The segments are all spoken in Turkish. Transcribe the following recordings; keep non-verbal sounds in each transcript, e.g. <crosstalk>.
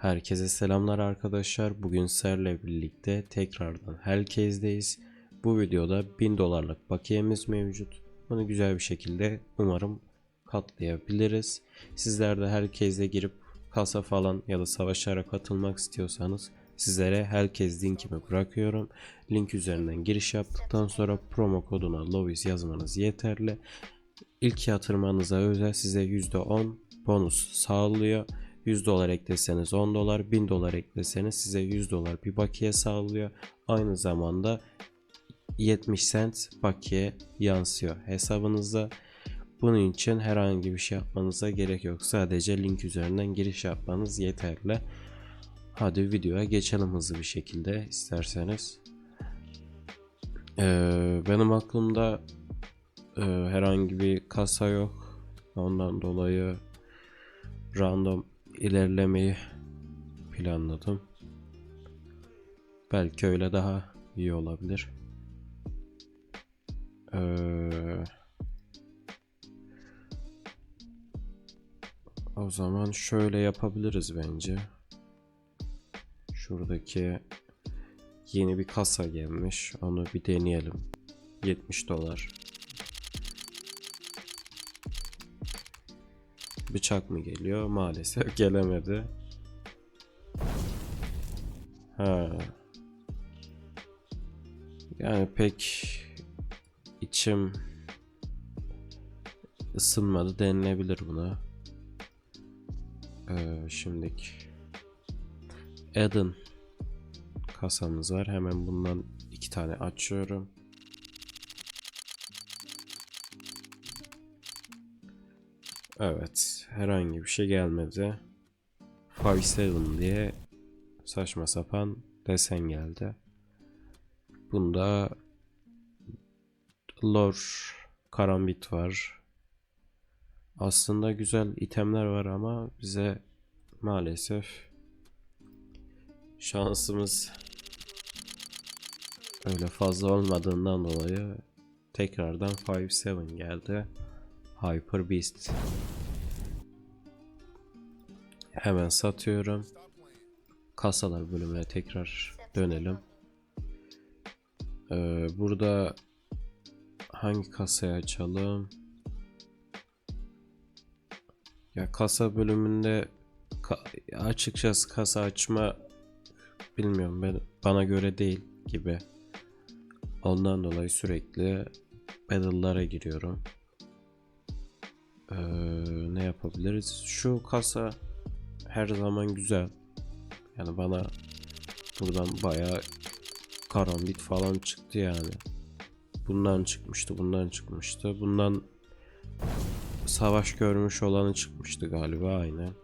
Herkese selamlar arkadaşlar. Bugün sizlerle birlikte tekrardan Hellcase'deyiz. Bu videoda 1000 dolarlık bakiyemiz mevcut. Bunu güzel bir şekilde umarım katlayabiliriz. Sizler de Hellcase'e girip kasa falan ya da savaşlara katılmak istiyorsanız sizlere Hellcase linkimi bırakıyorum. Link üzerinden giriş yaptıktan sonra promo koduna Lovis yazmanız yeterli. İlk yatırmanıza özel size %10 bonus sağlıyor. 100 dolar ekleseniz 10 dolar, 1000 dolar ekleseniz size 100 dolar bir bakiye sağlıyor. Aynı zamanda 70 cent bakiye yansıyor hesabınıza. Bunun için herhangi bir şey yapmanıza gerek yok. Sadece link üzerinden giriş yapmanız yeterli. Hadi videoya geçelim hızlı bir şekilde isterseniz. Ee, benim aklımda e, herhangi bir kasa yok. Ondan dolayı random ilerlemeyi planladım. Belki öyle daha iyi olabilir. Ee, o zaman şöyle yapabiliriz bence. Şuradaki yeni bir kasa gelmiş. Onu bir deneyelim. 70 dolar. Bıçak mı geliyor? Maalesef <laughs> gelemedi. Ha. Yani pek içim ısınmadı denilebilir buna. Ee, şimdiki Eden kasamız var. Hemen bundan iki tane açıyorum. Evet, herhangi bir şey gelmedi. 5-7 diye saçma sapan desen geldi. Bunda lore karambit var. Aslında güzel itemler var ama bize maalesef şansımız öyle fazla olmadığından dolayı tekrardan 5-7 geldi. Hyper Beast. Hemen satıyorum. Kasalar bölümüne tekrar dönelim. Ee, burada hangi kasayı açalım? Ya kasa bölümünde ka- açıkçası kasa açma bilmiyorum ben bana göre değil gibi. Ondan dolayı sürekli battle'lara giriyorum. Ee, ne yapabiliriz? Şu kasa her zaman güzel. Yani bana buradan bayağı karambit falan çıktı yani. Bundan çıkmıştı, bundan çıkmıştı. Bundan savaş görmüş olanı çıkmıştı galiba aynen.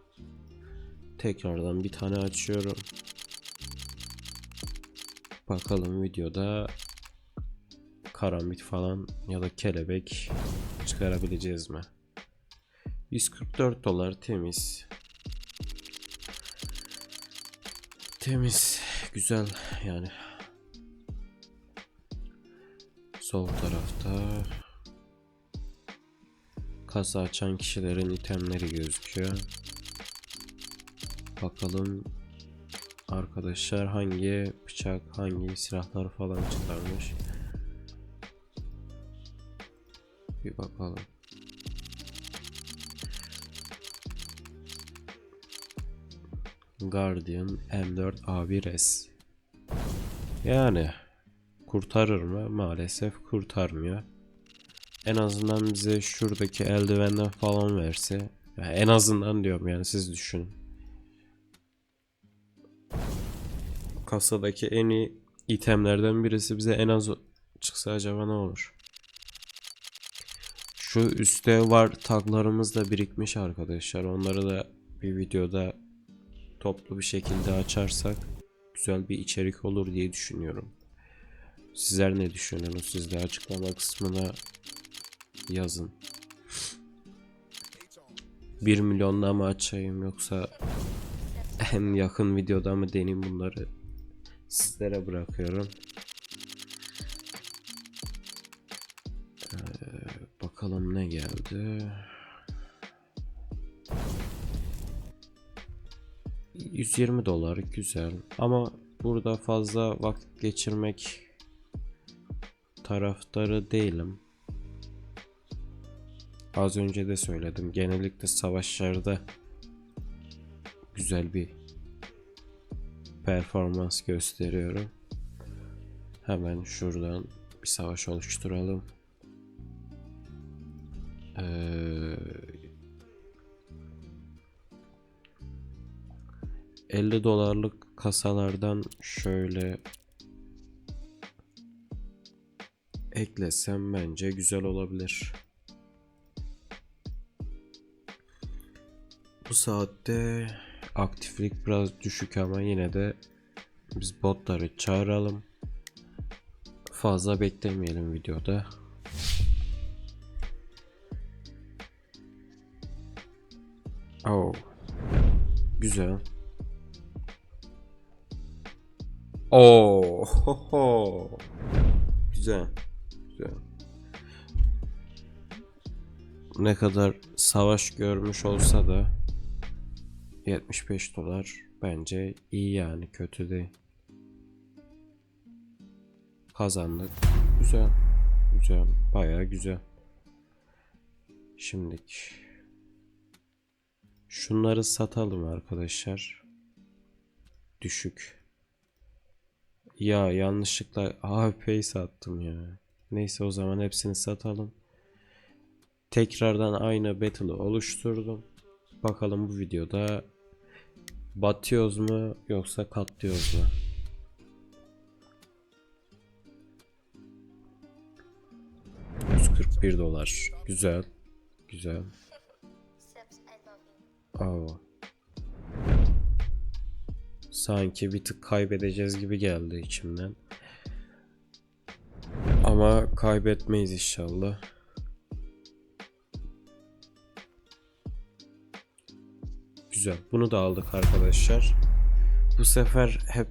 Tekrardan bir tane açıyorum. Bakalım videoda karambit falan ya da kelebek çıkarabileceğiz mi? 144 dolar temiz. Temiz, güzel yani. Sol tarafta kasa açan kişilerin itemleri gözüküyor. Bakalım arkadaşlar hangi bıçak, hangi silahlar falan çıkarmış. Bir bakalım. Guardian M4 A1S. Yani kurtarır mı? Maalesef kurtarmıyor. En azından bize şuradaki eldivenden falan verse. Ya en azından diyorum yani siz düşünün. Kasadaki en iyi itemlerden birisi bize en az çıksa acaba ne olur? Şu üstte var taglarımız da birikmiş arkadaşlar. Onları da bir videoda toplu bir şekilde açarsak güzel bir içerik olur diye düşünüyorum. Sizler ne düşünüyorsunuz? Siz de açıklama kısmına yazın. 1 milyonda mı açayım yoksa en yakın videoda mı deneyim bunları sizlere bırakıyorum. Ee, bakalım ne geldi. 120 dolar güzel ama burada fazla vakit geçirmek taraftarı değilim. Az önce de söyledim. Genellikle savaşlarda güzel bir performans gösteriyorum. Hemen şuradan bir savaş oluşturalım. Ee, 50 dolarlık kasalardan şöyle eklesem bence güzel olabilir. Bu saatte aktiflik biraz düşük ama yine de biz botları çağıralım. Fazla beklemeyelim videoda. Oh. Güzel. Oo. <laughs> Güzel. Güzel. Ne kadar savaş görmüş olsa da 75 dolar bence iyi yani kötü değil. Kazandık. Güzel. Güzel. Bayağı güzel. Şimdilik şunları satalım arkadaşlar. Düşük. Ya yanlışlıkla AWP'yi sattım ya. Neyse o zaman hepsini satalım. Tekrardan aynı battle'ı oluşturdum. Bakalım bu videoda batıyoruz mu yoksa katlıyoruz mu? ...141 dolar. Güzel. Güzel. Oo. Sanki bir tık kaybedeceğiz gibi geldi içimden. Ama kaybetmeyiz inşallah. Güzel. Bunu da aldık arkadaşlar. Bu sefer hep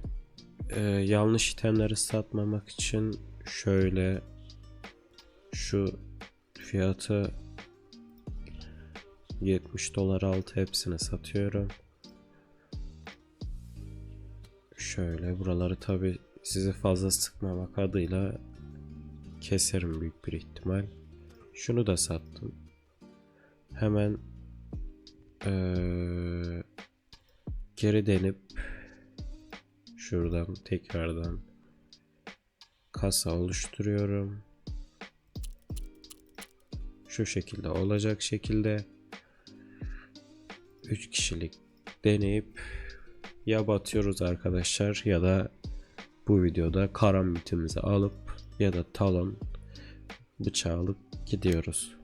e, yanlış itemleri satmamak için şöyle şu fiyatı 70 dolar altı hepsini satıyorum. Şöyle buraları tabi sizi fazla sıkmamak adıyla keserim büyük bir ihtimal. Şunu da sattım. Hemen eee, geri denip şuradan tekrardan kasa oluşturuyorum. Şu şekilde olacak şekilde 3 kişilik deneyip ya batıyoruz arkadaşlar ya da bu videoda karambitimizi alıp ya da talon bıçağı alıp gidiyoruz.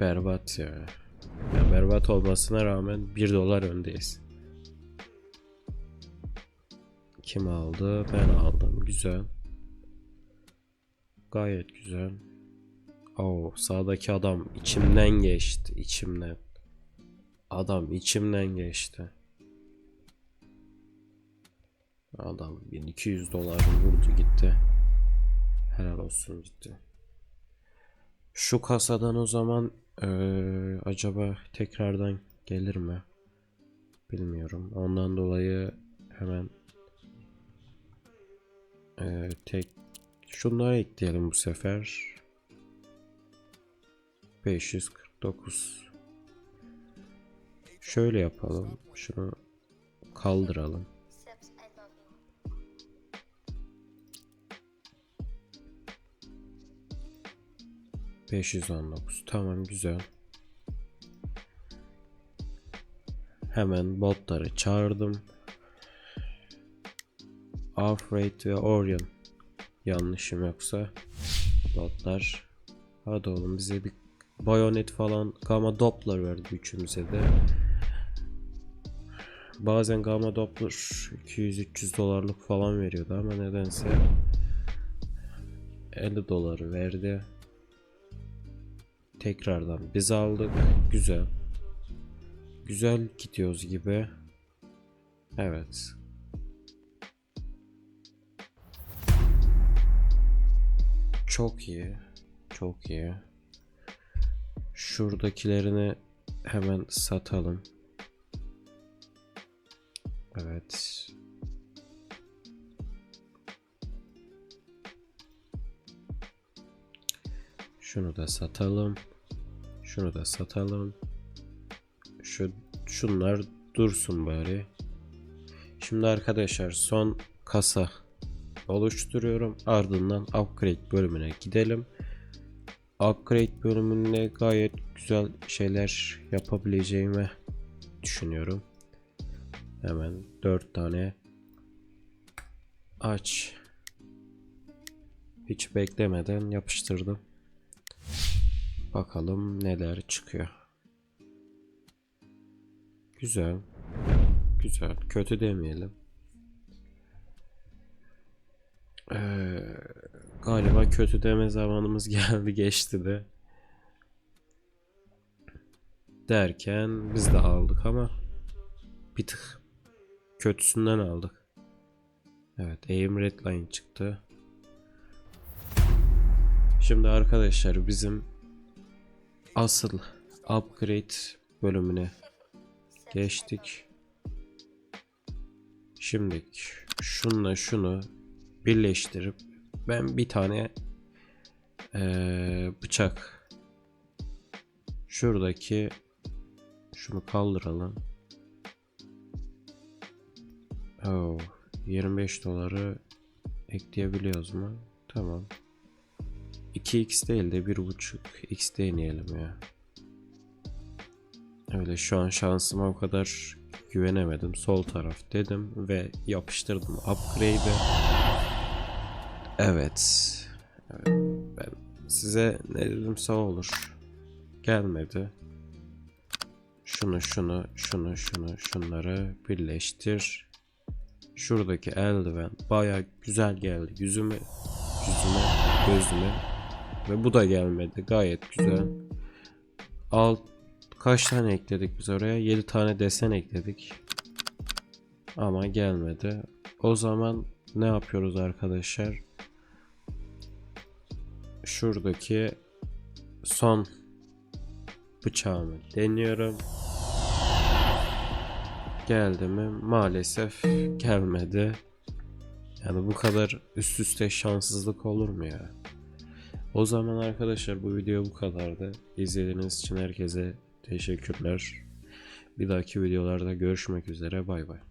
Berbat ya. ya berbat olmasına rağmen 1 dolar öndeyiz. Kim aldı? Ben aldım. Güzel. Gayet güzel. Oo, sağdaki adam içimden geçti. içimden. Adam içimden geçti. Adam 1200 dolar vurdu gitti. Helal olsun gitti. Şu kasadan o zaman eee, acaba tekrardan gelir mi? Bilmiyorum. Ondan dolayı hemen eee, tek şunları ekleyelim bu sefer. 549 Şöyle yapalım. Şunu kaldıralım. Sips, I love you. ...519. Tamam güzel. Hemen botları çağırdım. Afraid ve Orion. Yanlışım yoksa. Botlar. Hadi oğlum bize bir bayonet falan gamma doppler verdi üçümüze de. Bazen gamma doppler 200-300 dolarlık falan veriyordu ama nedense 50 doları verdi. Tekrardan biz aldık. Güzel. Güzel gidiyoruz gibi. Evet. Çok iyi. Çok iyi. Şuradakilerini hemen satalım. Evet. Şunu da satalım. Şunu da satalım. Şu şunlar dursun bari. Şimdi arkadaşlar son kasa oluşturuyorum. Ardından upgrade bölümüne gidelim. Upgrade bölümünde gayet güzel şeyler yapabileceğimi düşünüyorum. Hemen 4 tane aç. Hiç beklemeden yapıştırdım. Bakalım neler çıkıyor. Güzel. Güzel. Kötü demeyelim. Ee, galiba kötü deme zamanımız <laughs> geldi geçti de. Derken biz de aldık ama bir tık kötüsünden aldık. Evet aim redline çıktı. Şimdi arkadaşlar bizim asıl upgrade bölümüne geçtik. Şimdi şunla şunu birleştirip ben bir tane eee, bıçak şuradaki şunu kaldıralım. Oh, 25 doları ekleyebiliyoruz mu? Tamam. 2x değil de 1.5x deneyelim ya. Öyle şu an şansıma o kadar güvenemedim. Sol taraf dedim ve yapıştırdım upgrade'e. Evet. Ben size ne dedimse o olur. Gelmedi. Şunu şunu şunu şunu şunları birleştir. Şuradaki eldiven baya güzel geldi. Yüzüme yüzüme gözüme ve bu da gelmedi. Gayet güzel. Alt kaç tane ekledik biz oraya? 7 tane desen ekledik. Ama gelmedi. O zaman ne yapıyoruz arkadaşlar? Şuradaki son bıçağımı deniyorum. Geldi mi? Maalesef gelmedi. Yani bu kadar üst üste şanssızlık olur mu ya? O zaman arkadaşlar bu video bu kadardı. İzlediğiniz için herkese teşekkürler. Bir dahaki videolarda görüşmek üzere. Bay bay.